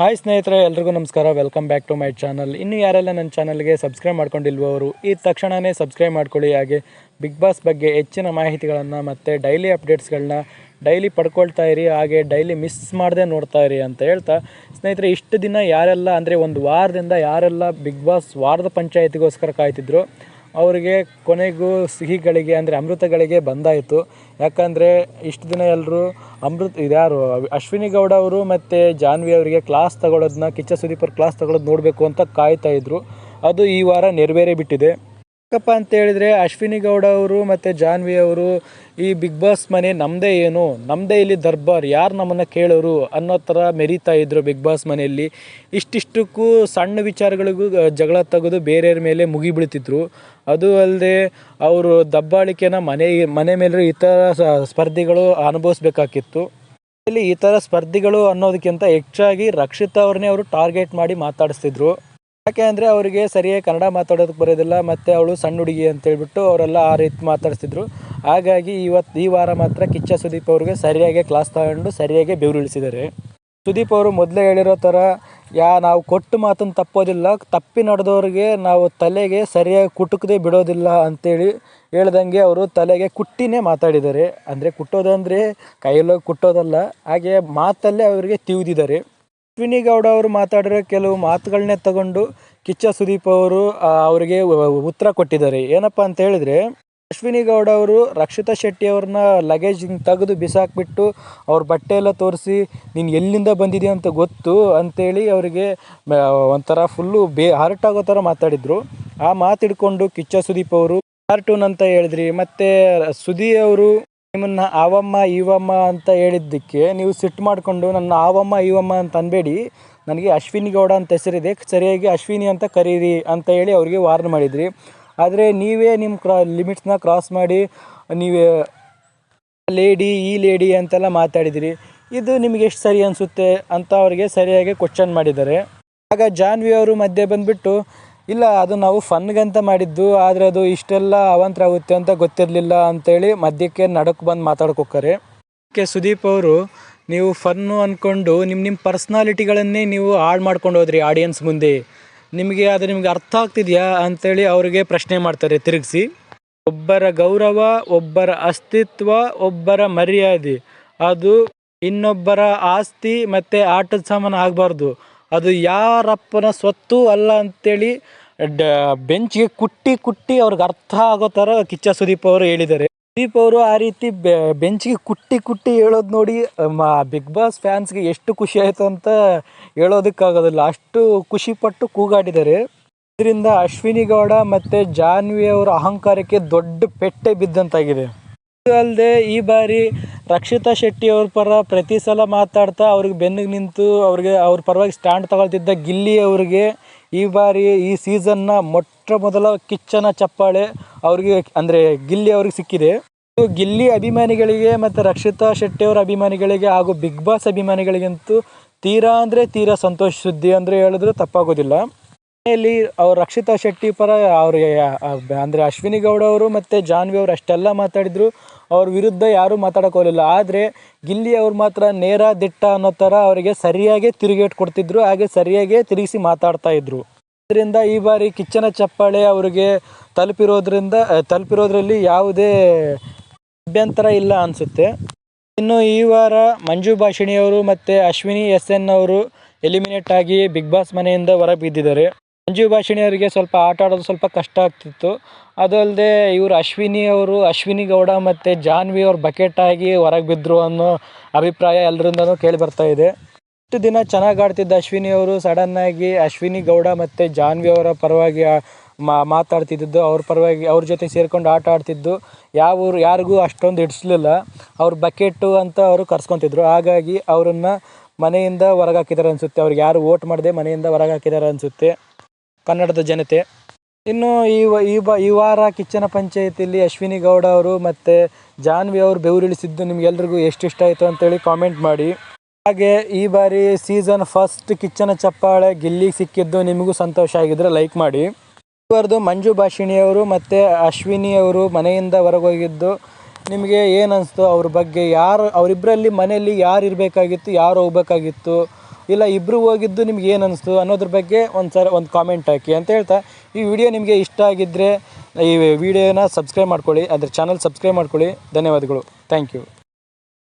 Hi ಸ್ನೇಹಿತರೆ, ಎಲ್ರಿಗೂ ನಮಸ್ಕಾರ. Welcome back to my channel ಇನ್ನು ಯಾರೆಲ್ಲ ನನ್ನ ಚಾನಲ್ಗೆ ಸಬ್ಸ್ಕ್ರೈಬ್ ಮಾಡ್ಕೊಂಡಿಲ್ವವರು, ಈ ತಕ್ಷಣವೇ ಸಬ್ಸ್ಕ್ರೈಬ್ ಮಾಡ್ಕೊಳ್ಳಿ. ಹಾಗೆ ಬಿಗ್ ಬಾಸ್ ಬಗ್ಗೆ ಹೆಚ್ಚಿನ ಮಾಹಿತಿಗಳನ್ನು ಮತ್ತು ಡೈಲಿ ಅಪ್ಡೇಟ್ಸ್ಗಳನ್ನ ಡೈಲಿ ಪಡ್ಕೊಳ್ತಾ ಇರಿ, ಹಾಗೆ ಡೈಲಿ ಮಿಸ್ ಮಾಡದೆ ನೋಡ್ತಾ ಇರಿ ಅಂತ ಹೇಳ್ತಾ. ಸ್ನೇಹಿತರೆ, ಇಷ್ಟು ದಿನ ಯಾರೆಲ್ಲ ಅಂದರೆ ಒಂದು ವಾರದಿಂದ ಯಾರೆಲ್ಲ ಬಿಗ್ ಬಾಸ್ ವಾರದ ಪಂಚಾಯತಿಗೋಸ್ಕರ ಕಾಯ್ತಿದ್ರು ಅವರಿಗೆ ಕೊನೆಗೂ ಸಿಹಿಗಳಿಗೆ, ಅಂದರೆ ಅಮೃತಗಳಿಗೆ ಬಂದಾಯಿತು ಯಾಕಂದರೆ ಇಷ್ಟು ದಿನ ಎಲ್ಲರೂ ಅಮೃತ್, ಇದ್ಯಾರು, ಅಶ್ವಿನಿ ಗೌಡ ಅವರು ಮತ್ತು ಜಾನ್ವಿ ಅವರಿಗೆ ಕ್ಲಾಸ್ ತಗೊಳ್ಳೋದನ್ನ ಕಿಚ್ಚ ಸುದೀಪ್ ಕ್ಲಾಸ್ ತಗೊಳ್ಳೋದು ನೋಡಬೇಕು ಅಂತ ಕಾಯ್ತಾ ಇದ್ರು. ಅದು ಈ ವಾರ ನೆರವೇರಿ ಬಿಟ್ಟಿದೆ ಯಾಕಪ್ಪ ಅಂತ ಹೇಳಿದ್ರೆ ಅಶ್ವಿನಿ ಗೌಡ ಅವರು ಮತ್ತು ಜಾನ್ವಿ ಅವರು ಈ ಬಿಗ್ ಬಾಸ್ ಮನೆ ನಮ್ಮದೇ ಏನು? ನಮ್ಮದೇ ಇಲ್ಲಿ ದರ್ಬಾರ್. ಯಾರು ನಮ್ಮನ್ನು ಕೇಳೋರು ಅನ್ನೋ ಥರ ಮೆರೀತಾ ಇದ್ರು ಬಿಗ್ ಬಾಸ್ ಮನೆಯಲ್ಲಿ. ಇಷ್ಟಿಷ್ಟಕ್ಕೂ ಸಣ್ಣ ವಿಚಾರಗಳಿಗೂ ಜಗಳ ತೆಗೆದು ಬೇರೆಯವ್ರ ಮೇಲೆ ಮುಗಿಬೀಳ್ತಿದ್ರು ಅದು ಅಲ್ಲದೆ ಅವರು ದಬ್ಬಾಳಿಕೆನ ಮನೆ ಮನೆ ಮೇಲೆ ಈ ಥರ ಸ್ಪರ್ಧಿಗಳು ಅನುಭವಿಸ್ಬೇಕಾಗಿತ್ತು ಇಲ್ಲಿ ಈ ಥರ ಸ್ಪರ್ಧಿಗಳು ಅನ್ನೋದಕ್ಕಿಂತ ಹೆಚ್ಚಾಗಿ ರಕ್ಷಿತಾ ಅವ್ರನ್ನೇ ಅವರು ಟಾರ್ಗೆಟ್ ಮಾಡಿ ಮಾತಾಡಿಸ್ತಿದ್ರು. ಯಾಕೆ ಅಂದರೆ ಅವರಿಗೆ ಸರಿಯಾಗಿ ಕನ್ನಡ ಮಾತಾಡೋದಕ್ಕೆ ಬರೋದಿಲ್ಲ, ಮತ್ತು ಅವಳು ಸಣ್ಣ ಹುಡುಗಿ ಅಂತೇಳ್ಬಿಟ್ಟು ಅವರೆಲ್ಲ ಆ ರೀತಿ ಮಾತಾಡಿಸ್ತಿದ್ರು. ಹಾಗಾಗಿ ಇವತ್ತು ಈ ವಾರ ಮಾತ್ರ ಕಿಚ್ಚ ಸುದೀಪ್ ಅವ್ರಿಗೆ ಸರಿಯಾಗಿ ಕ್ಲಾಸ್ ತಗೊಂಡು ಸರಿಯಾಗಿ ಬೆವರಿಳಿಸಿದ್ದಾರೆ ಸುದೀಪ್ ಅವರು ಮೊದಲೇ ಹೇಳಿರೋ ಥರ ಯಾ ನಾವು ಕೊಟ್ಟು ಮಾತನ್ನು ತಪ್ಪೋದಿಲ್ಲ, ತಪ್ಪಿ ನಡೆದವ್ರಿಗೆ ನಾವು ತಲೆಗೆ ಸರಿಯಾಗಿ ಕುಟುಕದೆ ಬಿಡೋದಿಲ್ಲ ಅಂತೇಳಿ ಹೇಳ್ದಂಗೆ ಅವರು ತಲೆಗೆ ಕುಟ್ಟಿನೇ ಮಾತಾಡಿದ್ದಾರೆ. ಅಂದರೆ ಕುಟ್ಟೋದಂದರೆ ಕೈಯಲ್ಲೋಗಿ ಕುಟ್ಟೋದಲ್ಲ, ಹಾಗೆ ಮಾತಲ್ಲೇ ಅವರಿಗೆ ತಿವಿದಿದ್ದಾರೆ. ಅಶ್ವಿನಿ ಗೌಡ ಅವರು ಮಾತಾಡಿರೋ ಕೆಲವು ಮಾತುಗಳನ್ನೇ ತಗೊಂಡು ಕಿಚ್ಚ ಸುದೀಪ್ ಅವರು ಅವರಿಗೆ ಉತ್ತರ ಕೊಟ್ಟಿದ್ದಾರೆ. ಏನಪ್ಪ ಅಂತ ಹೇಳಿದ್ರೆ ಅಶ್ವಿನಿ ಗೌಡ ಅವರು ರಕ್ಷಿತಾ ಶೆಟ್ಟಿ ಅವ್ರನ್ನ ಲಗೇಜ್ ತೆಗೆದು ಬಿಸಾಕ್ಬಿಟ್ಟು ಅವ್ರ ಬಟ್ಟೆ ಎಲ್ಲ ತೋರಿಸಿ, ನೀನು ಎಲ್ಲಿಂದ ಬಂದಿದೆ ಅಂತ ಗೊತ್ತು ಅಂತೇಳಿ ಅವರಿಗೆ ಒಂಥರ ಫುಲ್ಲು ಬೇ ಹರ್ಟ್ ಆಗೋ ಥರ ಮಾತಾಡಿದರು. ಆ ಮಾತಿಡ್ಕೊಂಡು ಕಿಚ್ಚ ಸುದೀಪ್ ಅವರು ಕಾರ್ಟೂನ್ ಅಂತ ಹೇಳಿದ್ರಿ. ಮತ್ತು ಸುದಿ ಅವರು ನಿಮ್ಮನ್ನ ಆವಮ್ಮ, ಈವಮ್ಮ ಅಂತ ಹೇಳಿದ್ದಕ್ಕೆ ನೀವು ಸಿಟ್ಟು ಮಾಡಿಕೊಂಡು ನನ್ನ ಆವಮ್ಮ, ಈವಮ್ಮ ಅಂತ ಅನ್ಬೇಡಿ. ನನಗೆ ಅಶ್ವಿನಿ ಗೌಡ ಅಂತ ಹೆಸರಿದೆ. ಸರಿಯಾಗಿ ಅಶ್ವಿನಿ ಅಂತ ಕರೀರಿ ಅಂತ ಹೇಳಿ ಅವರಿಗೆ ವಾರ್ನ್ ಮಾಡಿದ್ರಿ. ಆದರೆ ನೀವೇ ನಿಮ್ಮ ಕ್ರಾ ಲಿಮಿಟ್ಸ್ನ ಕ್ರಾಸ್ ಮಾಡಿ, ನೀವೇ ಲೇಡಿ ಈ ಲೇಡಿ ಅಂತೆಲ್ಲ ಮಾತಾಡಿದಿರಿ. ಇದು ನಿಮಗೆ ಎಷ್ಟು ಸರಿ ಅನಿಸುತ್ತೆ ಅಂತ ಅವರಿಗೆ ಸರಿಯಾಗಿ ಕ್ವಶನ್ ಮಾಡಿದ್ದಾರೆ. ಆಗ ಜಾನ್ವಿ ಅವರು ಮಧ್ಯೆ ಬಂದುಬಿಟ್ಟು ಇಲ್ಲ, ಅದು ನಾವು ಫನ್ಗಂತ ಮಾಡಿದ್ದು, ಆದರೆ ಅದು ಇಷ್ಟೆಲ್ಲ ಅವಂತರ ಆಗುತ್ತೆ ಅಂತ ಗೊತ್ತಿರಲಿಲ್ಲ ಅಂತೇಳಿ ಮಧ್ಯಕ್ಕೆ ನಡಕ್ಕೆ ಬಂದು ಮಾತಾಡ್ಕೊಕ್ಕಾರೆ. ಕೆ. ಸುದೀಪ್ ಅವರು, ನೀವು ಫನ್ನು ಅಂದ್ಕೊಂಡು ನಿಮ್ಮ ನಿಮ್ಮ ಪರ್ಸ್ನಾಲಿಟಿಗಳನ್ನೇ ನೀವು ಹಾಳು ಮಾಡ್ಕೊಂಡು ಹೋದ್ರಿ ಆಡಿಯನ್ಸ್ ಮುಂದೆ. ನಿಮಗೆ ಅದು ನಿಮ್ಗೆ ಅರ್ಥ ಆಗ್ತಿದೆಯಾ ಅಂತೇಳಿ ಅವ್ರಿಗೆ ಪ್ರಶ್ನೆ ಮಾಡ್ತಾರೆ ತಿರುಗಿಸಿ. ಒಬ್ಬರ ಗೌರವ, ಒಬ್ಬರ ಅಸ್ತಿತ್ವ, ಒಬ್ಬರ ಮರ್ಯಾದೆ. ಅದು ಇನ್ನೊಬ್ಬರ ಆಸ್ತಿ ಮತ್ತು ಆಟದ ಸಾಮಾನು ಆಗಬಾರ್ದು. ಅದು ಯಾರಪ್ಪನ ಸ್ವತ್ತು ಅಲ್ಲ ಅಂತೇಳಿ ಡ, ಬೆಂಚ್ಗೆ ಕುಟ್ಟಿ ಕುಟ್ಟಿ ಅವ್ರಿಗೆ ಅರ್ಥ ಆಗೋ ಥರ ಕಿಚ್ಚ ಸುದೀಪ್ ಅವರು ಹೇಳಿದ್ದಾರೆ. ಸುದೀಪ್ ಅವರು ಆ ರೀತಿ ಬೆಂಚ್ಗೆ ಕುಟ್ಟಿ ಕುಟ್ಟಿ ಹೇಳೋದು ನೋಡಿ ಬಿಗ್ ಬಾಸ್ ಫ್ಯಾನ್ಸ್ಗೆ ಎಷ್ಟು ಖುಷಿ ಆಯಿತು ಅಂತ ಹೇಳೋದಕ್ಕಾಗೋದಿಲ್ಲ. ಅಷ್ಟು ಖುಷಿಪಟ್ಟು ಕೂಗಾಡಿದ್ದಾರೆ. ಇದರಿಂದ ಅಶ್ವಿನಿ ಗೌಡ ಮತ್ತು ಜಾನ್ವಿ ಅವರ ಅಹಂಕಾರಕ್ಕೆ ದೊಡ್ಡ ಪೆಟ್ಟೆ ಬಿದ್ದಂತಾಗಿದೆ. ಅಲ್ಲದೆ ಈ ಬಾರಿ ರಕ್ಷಿತಾ ಶೆಟ್ಟಿ ಅವ್ರ ಪರ ಪ್ರತಿ ಸಲ ಮಾತಾಡ್ತಾ ಅವ್ರಿಗೆ ಬೆನ್ನಿಗೆ ನಿಂತು ಅವ್ರಿಗೆ ಅವ್ರ ಪರವಾಗಿ ಸ್ಟ್ಯಾಂಡ್ ತಗೊಳ್ತಿದ್ದ ಗಿಲ್ಲಿ ಅವರಿಗೆ ಈ ಬಾರಿ ಈ ಸೀಸನ್ನ ಮೊಟ್ಟ ಮೊದಲ ಕಿಚ್ಚನ ಚಪ್ಪಾಳೆ ಅವ್ರಿಗೆ ಅಂದರೆ ಗಿಲ್ಲಿ ಅವ್ರಿಗೆ ಸಿಕ್ಕಿದೆ. ಗಿಲ್ಲಿ ಅಭಿಮಾನಿಗಳಿಗೆ ಮತ್ತು ರಕ್ಷಿತಾ ಶೆಟ್ಟಿ ಅವರ ಅಭಿಮಾನಿಗಳಿಗೆ ಹಾಗೂ ಬಿಗ್ ಬಾಸ್ ಅಭಿಮಾನಿಗಳಿಗಂತೂ ತೀರಾ ಅಂದರೆ ತೀರಾ ಸಂತೋಷ ಸುದ್ದಿ ಅಂದರೆ ಹೇಳಿದ್ರು ತಪ್ಪಾಗೋದಿಲ್ಲ. ಮನೆಯಲ್ಲಿ ಅವ್ರು ರಕ್ಷಿತಾ ಶೆಟ್ಟಿ ಪರ ಅವ್ರಿಗೆ ಅಂದರೆ ಅಶ್ವಿನಿ ಗೌಡ ಅವರು ಮತ್ತು ಜಾನ್ವಿ ಅವರು ಅಷ್ಟೆಲ್ಲ ಮಾತಾಡಿದ್ರು. ಅವ್ರ ವಿರುದ್ಧ ಯಾರೂ ಮಾತಾಡೋಕ್ಕೋಲಿಲ್ಲ ಆದರೆ ಗಿಲ್ಲಿ ಅವ್ರು ಮಾತ್ರ ನೇರ ದಿಟ್ಟ ಅನ್ನೋ ಥರ ಅವರಿಗೆ ಸರಿಯಾಗಿ ತಿರುಗೇಟ್ ಕೊಡ್ತಿದ್ರು. ಹಾಗೆ ಸರಿಯಾಗಿ ತಿರುಗಿಸಿ ಮಾತಾಡ್ತಾ ಇದ್ರು. ಇದರಿಂದ ಈ ಬಾರಿ ಕಿಚ್ಚನ ಚಪ್ಪಾಳೆ ಅವರಿಗೆ ತಲುಪಿರೋದ್ರಿಂದ ತಲುಪಿರೋದ್ರಲ್ಲಿ ಯಾವುದೇ ಅಭ್ಯಂತರ ಇಲ್ಲ ಅನಿಸುತ್ತೆ. ಇನ್ನು ಈ ವಾರ ಮಂಜು ಭಾಷಿಣಿಯವರು ಮತ್ತು ಅಶ್ವಿನಿ ಎಸ್ ಎನ್ ಅವರು ಎಲಿಮಿನೇಟ್ ಆಗಿ ಬಿಗ್ ಬಾಸ್ ಮನೆಯಿಂದ ಹೊರಗೆ ಬಿದ್ದಿದ್ದಾರೆ. ಮಂಜು ಭಾಷಿಣಿ ಅವರಿಗೆ ಸ್ವಲ್ಪ ಆಟ ಆಡೋದು ಸ್ವಲ್ಪ ಕಷ್ಟ ಆಗ್ತಿತ್ತು. ಅದಲ್ಲದೆ ಇವರು ಅಶ್ವಿನಿ ಅವರು, ಅಶ್ವಿನಿ ಗೌಡ ಮತ್ತು ಜಾನ್ವಿ ಅವ್ರು ಬಕೆಟ್ ಆಗಿ ಹೊರಗೆ ಬಿದ್ದರು ಅನ್ನೋ ಅಭಿಪ್ರಾಯ ಎಲ್ಲರಿಂದನೂ ಕೇಳಿ ಬರ್ತಾ ಇದೆ. ಇಷ್ಟು ದಿನ ಚೆನ್ನಾಗಿ ಆಡ್ತಿದ್ದ ಅಶ್ವಿನಿ ಅವರು ಸಡನ್ನಾಗಿ ಅಶ್ವಿನಿ ಗೌಡ ಮತ್ತು ಜಾನ್ವಿ ಅವರ ಪರವಾಗಿ ಮಾತಾಡ್ತಿದ್ದು ಅವ್ರ ಪರವಾಗಿ ಅವ್ರ ಜೊತೆ ಸೇರ್ಕೊಂಡು ಆಟ ಆಡ್ತಿದ್ದು, ಯಾವ ಊರು ಯಾರಿಗೂ ಅಷ್ಟೊಂದು ಹಿಡಿಸ್ಲಿಲ್ಲ. ಅವ್ರ ಬಕೆಟು ಅಂತ ಅವರು ಕರ್ಸ್ಕೊತಿದ್ರು. ಹಾಗಾಗಿ ಅವರನ್ನು ಮನೆಯಿಂದ ಹೊರಗೆ ಹಾಕಿದ್ದಾರೆ ಅನಿಸುತ್ತೆ. ಅವ್ರಿಗೆ ಯಾರು ವೋಟ್ ಮಾಡದೆ ಮನೆಯಿಂದ ಹೊರಗೆ ಹಾಕಿದ್ದಾರೆ ಅನಿಸುತ್ತೆ. ಕನ್ನಡದ ಜನತೆ. ಇನ್ನು ಈ ಈ ಬ, ಈ ವಾರ ಕಿಚ್ಚನ ಪಂಚಾಯತಿಯಲ್ಲಿ ಅಶ್ವಿನಿ ಗೌಡ ಅವರು ಮತ್ತು ಜಾನ್ವಿ ಅವರು ಬೆವರಿಳಿಸಿದ್ದು ಎಷ್ಟು ಇಷ್ಟ ಆಯಿತು ಅಂತೇಳಿ ಕಾಮೆಂಟ್ ಮಾಡಿ. ಹಾಗೆ ಈ ಬಾರಿ ಸೀಸನ್ ಫಸ್ಟ್ ಕಿಚ್ಚನ ಚಪ್ಪಾಳೆ ಗಿಲ್ಲಿಗೆ ಸಿಕ್ಕಿದ್ದು ನಿಮಗೂ ಸಂತೋಷ ಆಗಿದ್ರೆ ಲೈಕ್ ಮಾಡಿ. ಇವರದು ಮಂಜು ಭಾಷಿಣಿಯವರು ಮತ್ತು ಅಶ್ವಿನಿ ಅವರು ಮನೆಯಿಂದ ಹೊರಗೋಗಿದ್ದು ನಿಮಗೆ ಏನು ಅನಿಸ್ತು ಅವ್ರ ಬಗ್ಗೆ? ಯಾರು ಅವರಿಬ್ಬರಲ್ಲಿ ಮನೆಯಲ್ಲಿ ಯಾರು ಇರಬೇಕಾಗಿತ್ತು, ಯಾರು ಹೋಗ್ಬೇಕಾಗಿತ್ತು? ಇಲ್ಲ ಇಬ್ಬರು ಹೋಗಿದ್ದು ನಿಮ್ಗೆ ಏನು ಅನಿಸ್ತು ಅನ್ನೋದ್ರ ಬಗ್ಗೆ ಒಂದು ಸಲ ಒಂದು ಕಾಮೆಂಟ್ ಹಾಕಿ ಅಂತ ಹೇಳ್ತಾ, ಈ ವಿಡಿಯೋ ನಿಮಗೆ ಇಷ್ಟ ಆಗಿದ್ದರೆ ಈ ವಿಡಿಯೋನ ಸಬ್ಸ್ಕ್ರೈಬ್ ಮಾಡ್ಕೊಳ್ಳಿ, ಅದ್ರ ಚಾನಲ್ ಸಬ್ಸ್ಕ್ರೈಬ್ ಮಾಡ್ಕೊಳ್ಳಿ. ಧನ್ಯವಾದಗಳು. Thank you